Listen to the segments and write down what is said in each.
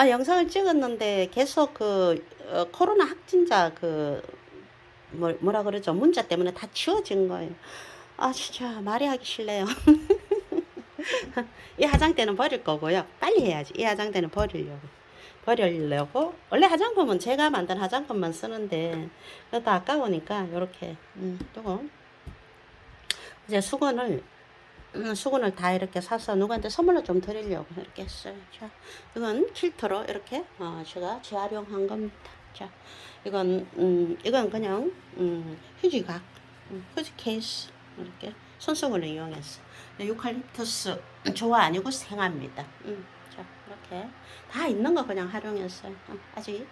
아, 영상을 찍었는데 계속 그 어, 코로나 확진자 그 뭐, 뭐라 그러죠? 문자 때문에 다 지워진 거예요. 아, 진짜 말이 하기 싫네요. 이 화장대는 버릴 거고요. 빨리 해야지. 이 화장대는 버리려고. 버리려고. 원래 화장품은 제가 만든 화장품만 쓰는데, 그것도 아까우니까, 요렇게, 음, 요거. 이제 수건을, 음, 수건을 다 이렇게 사서 누구한테 선물로 좀 드리려고 이렇게 했어요. 자, 이건 필터로 이렇게, 어, 제가 재활용한 겁니다. 자, 이건, 음, 이건 그냥, 음, 휴지각, 음, 휴지 케이스. 이렇게 손수건을 이용해서. 유칼립투스 조화 아니고 생합니다. 음, 자, 이렇게 다 있는 거 그냥 활용했어요. 어, 아직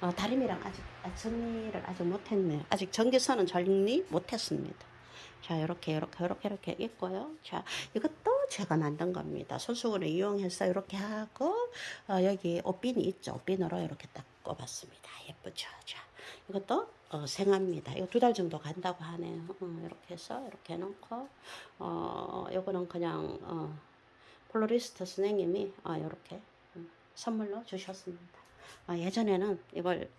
어, 다림이랑 아직 아, 정리를 아직 못했네요. 아직 전기선은 정리 못했습니다. 자, 이렇게 이렇게 이렇게 이렇게 있고요. 자, 이것도 제가 만든 겁니다. 손수건을 이용해서 이렇게 하고 어, 여기 옷핀이 있죠. 옷핀으로 이렇게 딱 꼽았습니다. 예쁘죠. 자, 이것도 어, 생합니다. 이거 두 달 정도 간다고 하네요. 어, 이렇게 해서 이렇게 해놓고 어, 요거는 그냥 어, 플로리스트 선생님이 어, 이렇게 음, 선물로 주셨습니다. 어, 예전에는 이걸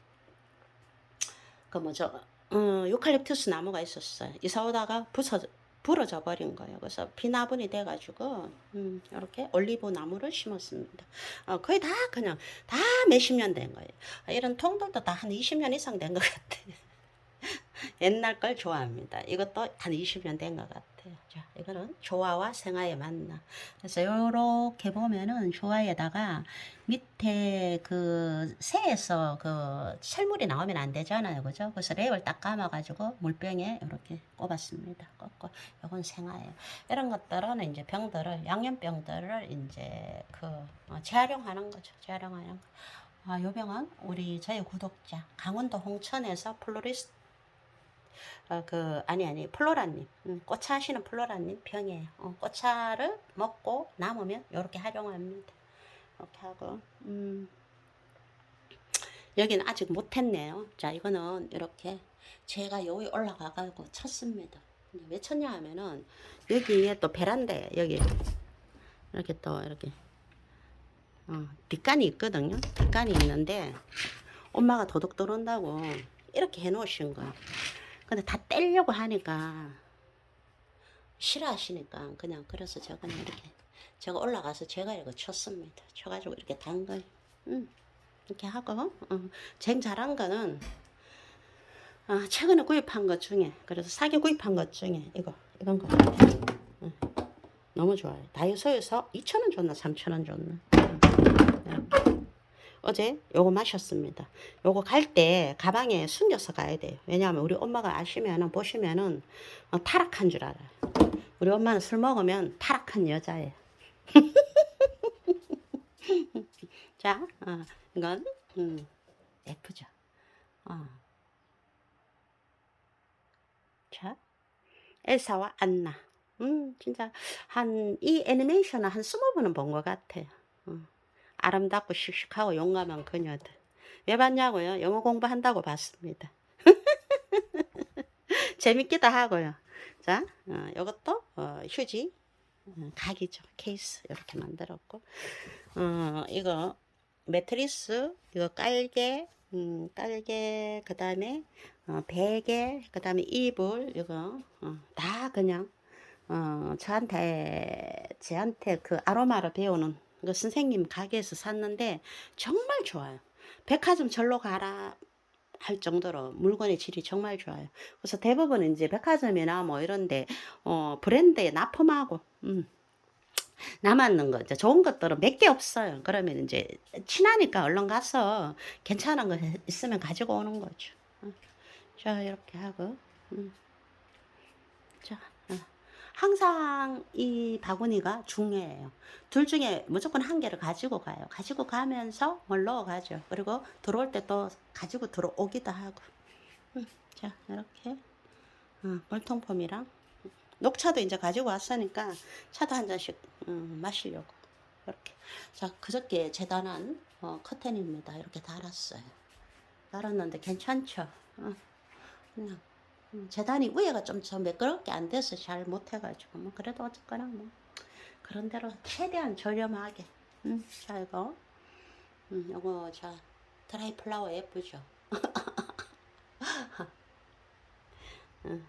그 뭐죠 어, 유칼립투스 나무가 있었어요. 이사 오다가 부서 부러져 버린 거예요. 그래서 비나분이 돼가지고 음, 이렇게 올리브 나무를 심었습니다. 어, 거의 다 그냥 다 몇십 년 된 거예요. 아, 이런 통들도 다 한 20년 이상 된 것 같아요. 옛날 걸 좋아합니다. 이것도 한 20년 된 것 같아요. 자, 이거는 조화와 생화의 만남. 그래서 요렇게 보면은 조화에다가 밑에 그 새에서 그 철물이 나오면 안 되잖아요. 그죠? 그래서 랩을 딱 감아가지고 물병에 이렇게 꼽았습니다. 꼽고 요건 생화예요. 이런 것들은 이제 병들을, 양념병들을 이제 그 어, 재활용하는 거죠. 재활용하는 거. 아, 요 병은 우리 저희 구독자 강원도 홍천에서 플로리스트 어, 그 아니 아니 플로라님 음, 꽃차 하시는 플로라님 병이에요. 어, 꽃차를 먹고 남으면 이렇게 활용합니다. 이렇게 하고 음, 여기는 아직 못했네요. 자 이거는 이렇게 제가 여기 올라가가지고 쳤습니다. 왜 쳤냐 하면은 여기에 또 베란다에 여기 이렇게 또 이렇게 어, 뒷간이 있거든요. 뒷간이 있는데 엄마가 도둑 들어온다고 이렇게 해놓으신 거예요. 근데 다 떼려고 하니까 싫어하시니까 그냥 그래서 제가 그냥 이렇게 제가 올라가서 제가 이거 쳤습니다. 쳐가지고 이렇게 단 걸, 음, 이렇게 하고 어, 쟁 잘한 거는 아, 최근에 구입한 것 중에 그래서 사기 구입한 것 중에 이거 이건 거 음, 너무 좋아요. 다이소에서 2,000원 줬나 3,000원 줬나 이렇게. 어제 요거 마셨습니다. 요거 갈 때 가방에 숨겨서 가야 돼요. 왜냐하면 우리 엄마가 아시면은 보시면은 어, 타락한 줄 알아요. 우리 엄마는 술 먹으면 타락한 여자예요. 자, 어, 이건 음, 예쁘죠. 어. 자, 엘사와 안나. 음, 진짜 한 이 애니메이션을 한 스무 번은 본 것 같아요. 어. 아름답고 씩씩하고 용감한 그녀들. 왜 봤냐고요? 영어 공부한다고 봤습니다. 재밌기도 하고요. 자, 어, 이것도 어, 휴지 어, 각이죠. 케이스 이렇게 만들었고, 어, 이거 매트리스, 이거 깔개, 음, 깔개, 그 다음에 어, 베개, 그 다음에 이불, 이거 어, 다 그냥 어, 저한테 저한테 그 아로마를 배우는 그 선생님 가게에서 샀는데 정말 좋아요. 백화점 절로 가라 할 정도로 물건의 질이 정말 좋아요. 그래서 대부분 이제 백화점이나 뭐 이런데 어 브랜드에 납품하고 음. 남았는 거, 이제 좋은 것들은 몇 개 없어요. 그러면 이제 친하니까 얼른 가서 괜찮은 거 있으면 가지고 오는 거죠. 어. 자 이렇게 하고, 음. 자 어. 항상 이 바구니가 중요해요. 둘 중에 무조건 한 개를 가지고 가요. 가지고 가면서 뭘 넣어가죠. 그리고 들어올 때 또 가지고 들어오기도 하고. 음, 자, 이렇게. 어, 물통폼이랑. 녹차도 이제 가지고 왔으니까 차도 한 잔씩 음, 마시려고. 이렇게. 자, 그저께 재단한 어, 커튼입니다. 이렇게 달았어요. 달았는데 괜찮죠? 어, 그냥 음, 재단이 위에가 좀 저 매끄럽게 안 돼서 잘 못해가지고 뭐 그래도 어쨌거나 뭐 그런 대로 최대한 저렴하게 음, 자 이거 음, 요거 자 드라이 플라워 예쁘죠? 음.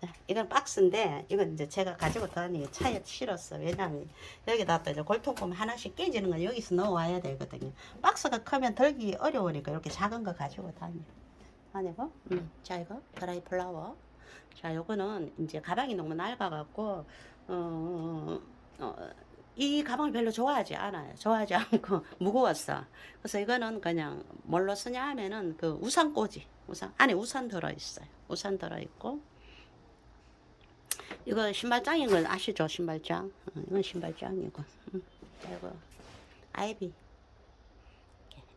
자, 이건 박스인데 이건 이제 제가 가지고 다니고 차에 실었어. 왜냐면 여기다 또 이제 골통품 하나씩 깨지는 건 여기서 넣어와야 되거든요. 박스가 크면 들기 어려우니까 이렇게 작은 거 가지고 다녀. 다니고, 음, 자 이거 드라이 플라워. 자 요거는 이제 가방이 너무 낡아갖고 어, 어, 이 가방을 별로 좋아하지 않아요. 좋아하지 않고 무거웠어. 그래서 이거는 그냥 뭘로 쓰냐 하면은 그 우산 꽂이, 우산 안에 우산 들어 있어요. 우산 들어 있고 이거 신발장인 건 아시죠? 신발장. 어, 이건 신발장이고. 음, 이거 아이비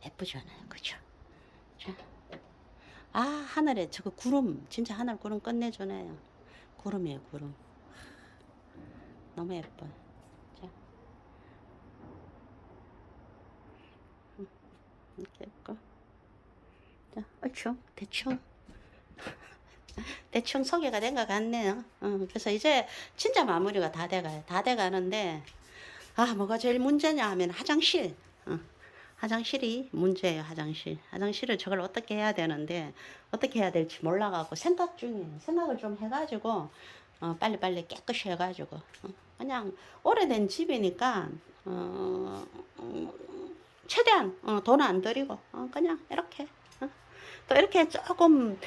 예쁘잖아요, 그죠? 자, 아 하늘에 저거 구름 진짜 하늘 구름 끝내주네요. 구름이에요, 구름. 너무 예뻐. 자, 음, 이렇게 있고. 자, 얼추 대충. 대충 소개가 된 것 같네요. 어, 그래서 이제 진짜 마무리가 다 돼가요. 다 돼가는데, 아, 뭐가 제일 문제냐 하면 화장실. 어, 화장실이 문제예요, 화장실. 화장실을 저걸 어떻게 해야 되는데, 어떻게 해야 될지 몰라가지고 생각 중이에요. 생각을 좀 해가지고, 어, 빨리빨리 깨끗이 해가지고. 어, 그냥 오래된 집이니까, 어, 음, 최대한 어, 돈안 들이고, 어, 그냥 이렇게. 어. 또 이렇게 조금,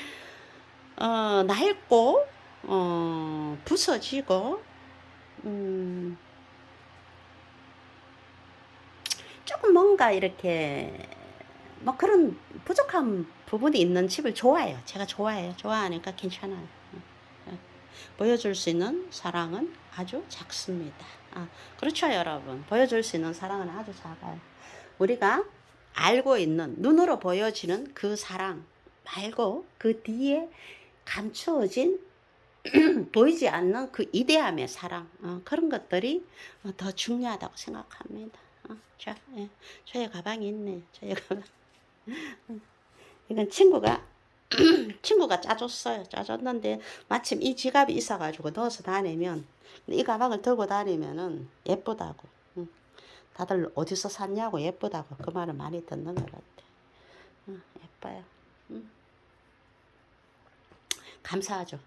어, 낡고, 어, 부서지고, 음, 조금 뭔가 이렇게, 뭐 그런 부족한 부분이 있는 집을 좋아해요. 제가 좋아해요. 좋아하니까 괜찮아요. 어, 보여줄 수 있는 사랑은 아주 작습니다. 아, 그렇죠, 여러분. 보여줄 수 있는 사랑은 아주 작아요. 우리가 알고 있는, 눈으로 보여지는 그 사랑 말고 그 뒤에 감추어진 보이지 않는 그 이대함의 사랑 어, 그런 것들이 어, 더 중요하다고 생각합니다. 어, 자, 예, 저의 가방이 있네. 저의 가방. 이건 친구가 친구가 짜줬어요. 짜줬는데 마침 이 지갑이 있어가지고 넣어서 다니면 이 가방을 들고 다니면은 예쁘다고. 응. 다들 어디서 샀냐고 예쁘다고 그 말을 많이 듣는 것 같아. 응, 예뻐요. 응. 감사하죠.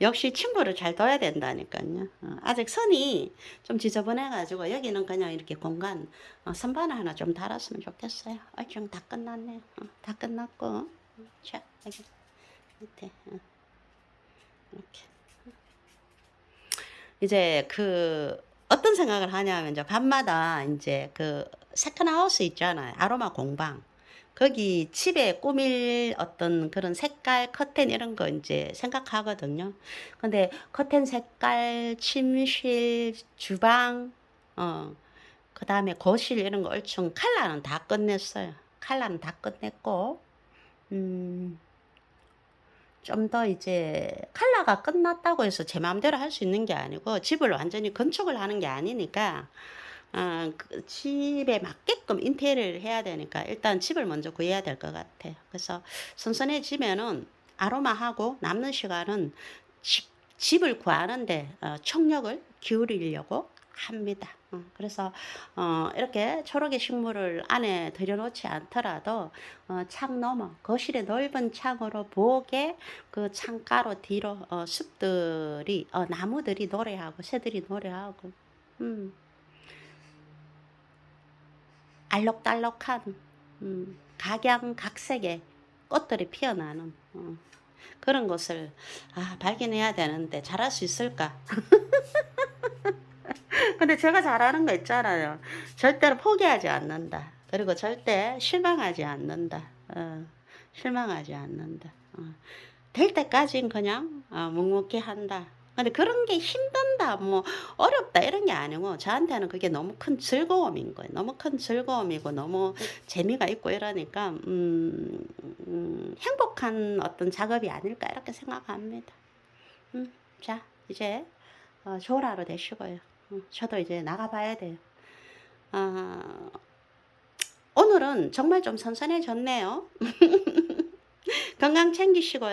역시 친구를 잘 둬야 된다니까요. 어, 아직 선이 좀 지저분해가지고 여기는 그냥 이렇게 공간 어, 선반 하나 좀 달았으면 좋겠어요. 얼추 다 끝났네요. 어, 다 끝났고 어, 자 여기 밑에 어, 이렇게 이제 그 어떤 생각을 하냐면 저 밤마다 이제 그 세컨 하우스 있잖아요. 아로마 공방. 거기 집에 꾸밀 어떤 그런 색깔 커튼 이런 거 이제 생각하거든요. 근데 커튼 색깔, 침실, 주방, 어, 그 다음에 거실 이런 거 얼추 칼라는 다 끝냈어요. 칼라는 다 끝냈고, 음, 좀 더 이제 칼라가 끝났다고 해서 제 마음대로 할 수 있는 게 아니고 집을 완전히 건축을 하는 게 아니니까 어, 그 집에 맞게끔 인테리어를 해야 되니까 일단 집을 먼저 구해야 될 것 같아요. 그래서 선선해지면은 아로마하고 남는 시간은 집, 집을 구하는데 어, 총력을 기울이려고 합니다. 어, 그래서 어, 이렇게 초록의 식물을 안에 들여놓지 않더라도 어, 창 너머 거실의 넓은 창으로 보게 그 창가로 뒤로 어, 숲들이 어, 나무들이 노래하고 새들이 노래하고 음. 알록달록한 음, 각양각색의 꽃들이 피어나는 어, 그런 곳을 아, 발견해야 되는데 잘할 수 있을까? 근데 제가 잘하는 거 있잖아요. 절대로 포기하지 않는다. 그리고 절대 실망하지 않는다. 어, 실망하지 않는다. 어, 될 때까진 그냥 어, 묵묵히 한다. 근데 그런 게 힘든다, 뭐 어렵다 이런 게 아니고 저한테는 그게 너무 큰 즐거움인 거예요. 너무 큰 즐거움이고 너무 재미가 있고 이러니까 음, 음, 행복한 어떤 작업이 아닐까 이렇게 생각합니다. 음, 자 이제 어, 좋은 하루 되시고요. 음, 저도 이제 나가봐야 돼요. 어, 오늘은 정말 좀 선선해졌네요. 건강 챙기시고요.